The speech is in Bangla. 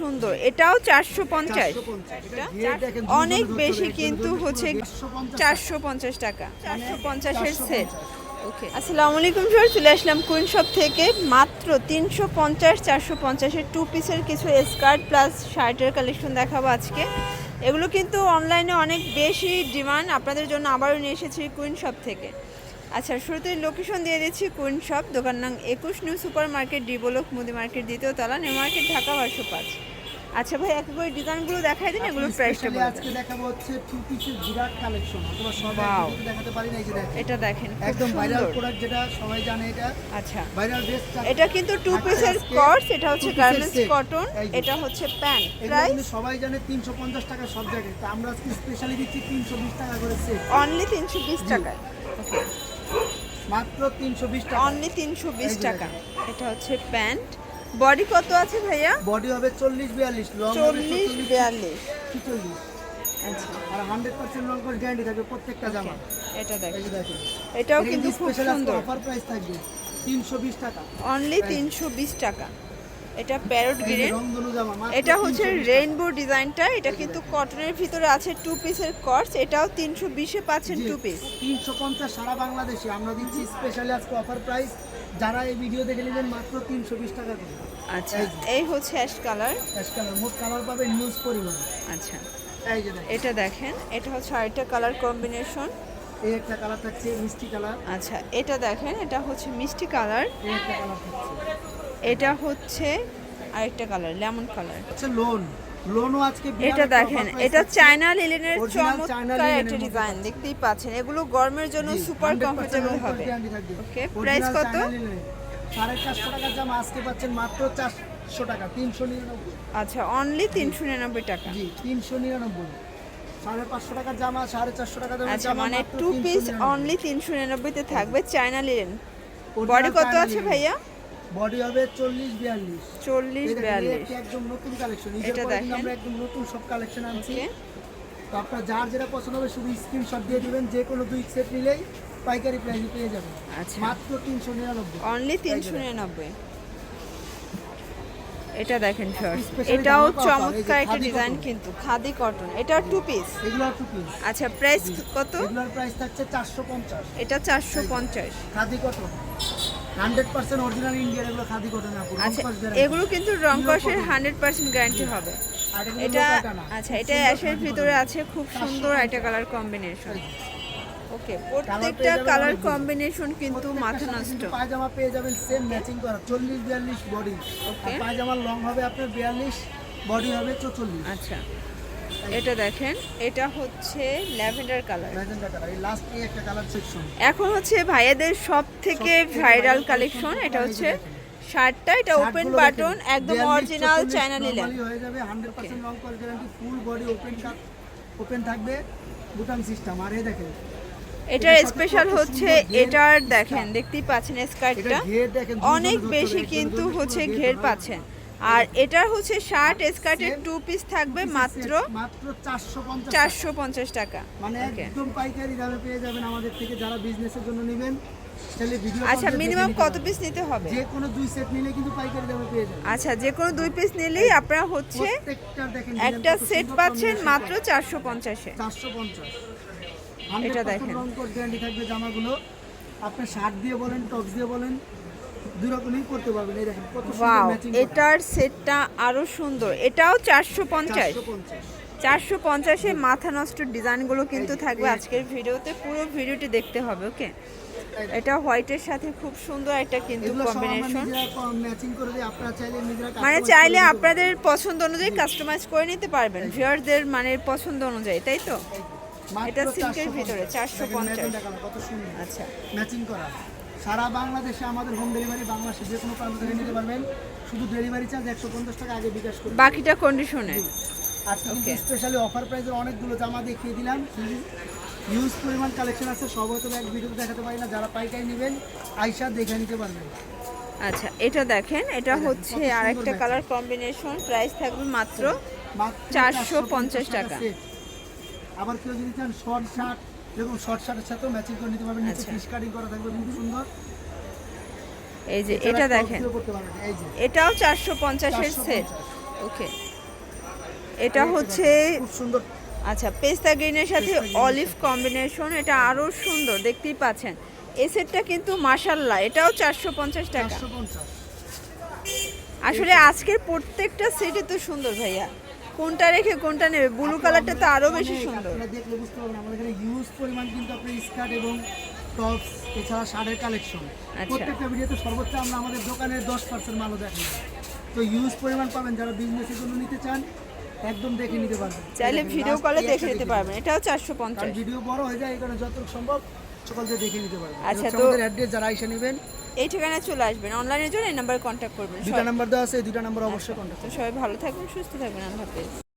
সুন্দর এটাও চারশো পঞ্চাশ। 450 এটা এটা ঘিয়ে দেখেন, অনেক বেশি কিন্তু হচ্ছে চারশো পঞ্চাশ। টাকা চারশো পঞ্চাশের সেট ওকে আসসালামু আলাইকুম স্যার চলে আসলাম কুইন শপ থেকে। মাত্র তিনশো পঞ্চাশ চারশো পঞ্চাশের টু পিসের কিছু স্কার্ট প্লাস শার্টের কালেকশন দেখাবো আজকে। এগুলো কিন্তু অনলাইনে অনেক বেশি ডিমান্ড আপনাদের জন্য আবারও নিয়ে এসেছি কুইন শপ থেকে। আচ্ছা শুরুতে লোকেশন দিয়ে দিচ্ছি কুইন শপ দোকান নাম একুশ নিউ সুপার মার্কেট ডিবোলক মুদি মার্কেট দ্বিতীয় তলা নিউ মার্কেট ঢাকা বারোশো পাঁচ। আচ্ছা ভাই এক করে ডিজাইনগুলো দেখাই দিন এগুলো প্রাইসটা Especially বলে আজকে দেখাবো হচ্ছে টু পিসের বিরাট কালেকশন অথবা সব দেখাতে পারি না এই যে দেখেন। এটা দেখেন একদম ভাইরাল প্রোডাক্ট যেটা সবাই জানে এটা। আচ্ছা। ভাইরাল ড্রেস এটা কিন্তু টু পিসের কটস এটা হচ্ছে গার্মেন্টস কটন এটা হচ্ছে প্যান্ট প্রাইস সবাই জানে তিনশো পঞ্চাশ টাকা সব জায়গায়। তা আমরা আজকে স্পেশালি দিচ্ছি তিনশো বিশ টাকা করে সেট অনলি তিনশো বিশ টাকায়। ওকে মাত্র তিনশো বিশ টাকা। অনলি তিনশো বিশ এই যে টাকা। এটা হচ্ছে প্যান্ট। বডি কত আছে ভাইয়া? বডি হবে চল্লিশ বিয়াল্লিশ লং চল্লিশ বিয়াল্লিশ। ছিচল্লিশ আচ্ছা। আর হান্ড্রেড পার্সেন্ট লং করে গ্যারান্টি থাকবে প্রত্যেকটা জামা। এটা দেখেন। এটাও কিন্তু খুব সুন্দর। অফার প্রাইস থাকবে তিনশো বিশ টাকা। অনলি তিনশো বিশ টাকা। এটা প্যারট গ্রিন এটা হচ্ছে 320 টাকা। রেইনবো ডিজাইনটা এটা কিন্তু কটনের ভিতরে আছে টু পিসের কটস এটাও তিনশো বিশে পাচ্ছেন টু পিস তিনশো পঞ্চাশ সারা বাংলাদেশে। আমরা দিচ্ছি স্পেশালি আজকে অফার প্রাইস যারা এই ভিডিও দেখে নেবেন মাত্র তিনশো বিশ টাকা করে। আচ্ছা এই হচ্ছে অ্যাশ কালার অ্যাশ কালার মোট কালার পাবে নিউজ পরিমাণ। আচ্ছা এটা দেখেন। এটা হচ্ছে আরেকটা কালার কম্বিনেশন এই একটা কালার থাকছে মিষ্টি কালার আচ্ছা এটা দেখেন এটা হচ্ছে মিষ্টি কালার এই একটা কালার থাকছে। এটা হচ্ছে আরেকটা কালার লেমন কালার হচ্ছে লোন লোনও আজকে এটা দেখেন এটা চায়না লিলেনের চমৎকার একটা ডিজাইন দেখতেই পাচ্ছেন। এগুলো গরমের জন্য সুপার 100% কমফোর্টেবল হবে। Original price কত? China linen। সাড়ে চারশো টাকার জামা আজকে পাচ্ছেন মাত্র চারশো টাকা তিনশো নিরানব্বই। আচ্ছা অনলি তিনশো নিরানব্বই টাকা। জি তিনশো নিরানব্বই। সাড়ে পাঁচশো টাকার জামা সাড়ে চারশো টাকা আচ্ছা মানে টু পিস অনলি তিনশো নিরানব্বইতে থাকবে চায়না লিলেন বডি কত আছে ভাইয়া? বডি হবে চল্লিশ বিয়াল্লিশ। চল্লিশ এই দেখেন, এই বিয়াল্লিশ। একটি একদম নতুন কালেকশন এটা দেখেন। আমরা একদম নতুন সব কালেকশন আনছি। তো আপনার যার যেটা পছন্দ হবে শুধু স্ক্রিনশট দিয়ে দিবেন। যে কোনো দুই সেট নিলেই পাইকারি প্রাইসে পেয়ে যাবেন। আচ্ছা। মাত্র তিনশো নিরানব্বই। অনলি তিনশো নিরানব্বই। এটা দেখেন শর্ট Specially এটাও চমৎকার একটা ডিজাইন কিন্তু। খাদি কটন এটা টু পিস এগুলো টু পিস আচ্ছা প্রাইস কত? এগুলোর প্রাইস থাকছে চারশো পঞ্চাশ। এটা চারশো পঞ্চাশ। Khadi cotton hundred percent original Indian এগুলো খাদি কটন আপু আচ্ছা। এগুলো কিন্তু রং কষের হান্ড্রেড পার্সেন্ট গ্যারান্টি হবে। এটা আচ্ছা এটা অ্যাশের ভিতরে আছে খুব সুন্দর একটা কালার কম্বিনেশন ওকে প্রত্যেকটা কালার কম্বিনেশন কিন্তু মাথা নষ্ট। পায়জামা পেয়ে যাবেন সেম ম্যাচিং করা চল্লিশ বিয়াল্লিশ বডি Okay. পায়জামার লং হবে আপনার বিয়াল্লিশ বডি হবে চৌচল্লিশ। আচ্ছা। এটা দেখেন এটা হচ্ছে ল্যাভেন্ডার কালার। এখন হচ্ছে ভাইয়াদের সব থেকে সবথেকে ভাইরাল কালেকশন এটা হচ্ছে শার্টটা এটা ওপেন বাটন একদম অরিজিনাল চায়না নিলেন হয়ে যাবে 100% long call guarantee full body open open থাকবে বুটাম সিস্টেম আর এই দেখেন এটার এটার স্পেশাল হচ্ছে এটার দেখেন দেখতেই পাচ্ছেন স্কার্টটা অনেক বেশি কিন্তু হচ্ছে ঘের পাচ্ছেন। আর এটার হচ্ছে শার্ট স্কার্টের টু পিস থাকবে মাত্র মাত্র 450 চারশো পঞ্চাশ টাকা। মানে একদম পাইকারি দামে পেয়ে যাবেন আমাদের থেকে যারা বিজনেসের জন্য নেবেন। তাহলে ভিডিও আচ্ছা মিনিমাম কত পিস নিতে হবে? যে কোনো দুই সেট নিলে কিন্তু পাইকারি দামে পেয়ে যাবেন। আচ্ছা যে কোনো দুই পিস নিলেই আপনারা হচ্ছে প্রত্যেকটা দেখেন একটা সেট পাচ্ছেন মাত্র চারশো পঞ্চাশে 450 এটা এটা দেখেন। দেখেন। রং কোড গ্যারান্টি থাকবে জামাগুলো। আপনি শার্ট দিয়ে বলেন টপস দিয়ে বলেন দুই রকমই করতে পারবেন এই দেখেন কত সুন্দর ম্যাচিং এটার সেটটা আরও সুন্দর। এটাও চারশো পঞ্চাশ। 450 চারশো পঞ্চাশে মাথা নষ্ট ডিজাইনগুলো কিন্তু থাকবে আজকের ভিডিওতে। পুরো ভিডিওটি দেখতে হবে ওকে এটা হোয়াইটের সাথে খুব সুন্দর একটা কিন্তু কম্বিনেশন মানে চাইলে আপনাদের পছন্দ অনুযায়ী কাস্টমাইজ করে নিতে পারবেন ভিউয়ারদের মানে পছন্দ অনুযায়ী তাই তো? এটা সিল্কের ভিতরে, 450 দেখেন ম্যাচিংটা কালার কত সুন্দর। আচ্ছা। ম্যাচিং করা। সারা বাংলাদেশে আমাদের হোম ডেলিভারি বাংলাদেশে যে কোনো প্রান্ত থেকে নিতে পারবেন। শুধু ডেলিভারি চার্জ একশো পঞ্চাশ টাকা আগে বিকাশ করুন। বাকিটা কন্ডিশনে আজকে কিন্তু স্পেশালি অফার প্রাইসের অনেকগুলো জামা দেখিয়ে দিলাম। ইউজ পরিমাণ কালেকশন আছে সব হয়তো এক ভিডিওতে দেখাতে পারি না। যারা পাইকারি নেবেন আইসা দেখে নিতে পারবেন। আচ্ছা এটা দেখেন এটা হচ্ছে সুন্দর আরেকটা কালার কম্বিনেশন প্রাইস থাকবে মাত্র চারশো পঞ্চাশ টাকা। আবার কেউ যদি চান শর্ট শার্ট এরকম শর্ট শার্টের সাথেও ম্যাচিং করে নিতে পারবেন নিচে আচ্ছা। ফিশ কাটিং করা থাকবে খুব সুন্দর। এই যে এটা দেখেন। এটাও চারশো পঞ্চাশের সেট ওকে এটা হচ্ছে খুব সুন্দর। আচ্ছা পেস্তা গ্রিনের সাথে অলিভ কম্বিনেশন এটা আরও সুন্দর দেখতেই পাচ্ছেন। এই সেটটা কিন্তু মাশাল্লাহ এটাও চারশো পঞ্চাশ টাকা। আসলে আজকের প্রত্যেকটা সেটে তো সুন্দর ভাইয়া। কোনটা রেখে কোনটা নেবে? ব্লু কালারটা তো আরও বেশি সুন্দর। আপনারা দেখলে বুঝতে পারবেন আমাদের এখানে হিউজ পরিমাণ কিন্তু আপনি স্কার্ট এবং টপস এছাড়া শার্টের কালেকশন আচ্ছা। প্রত্যেকটা ভিডিওতে সর্বোচ্চ আমরা আমাদের দোকানের দশ পার্সেন্ট মালও দেখাই। তো হিউজ পরিমাণ পাবেন যারা বিজনেসের জন্য নিতে চান একদম দেখে নিতে পারবেন। চাইলে ভিডিও কলে দেখে নিতে পারবেন। এটাও চারশো পঞ্চাশ। ভিডিও বড় হয়ে যায় কারণে যতটুকু সম্ভব সকলকে দেখে নিতে পারবেন। আচ্ছা, তো- অ্যাড্রেস যারা এসে নেবেন এই ঠিকানায় চলে আসবেন। অনলাইনের জন্য এই নাম্বারে কন্ট্যাক্ট করবেন। দুটা নাম্বার দেওয়া আছে এই দুটা নাম্বার অবশ্যই কন্ট্যাক্ট সবাই ভালো থাকবেন সুস্থ থাকবেন আল্লাহ হাফেজ।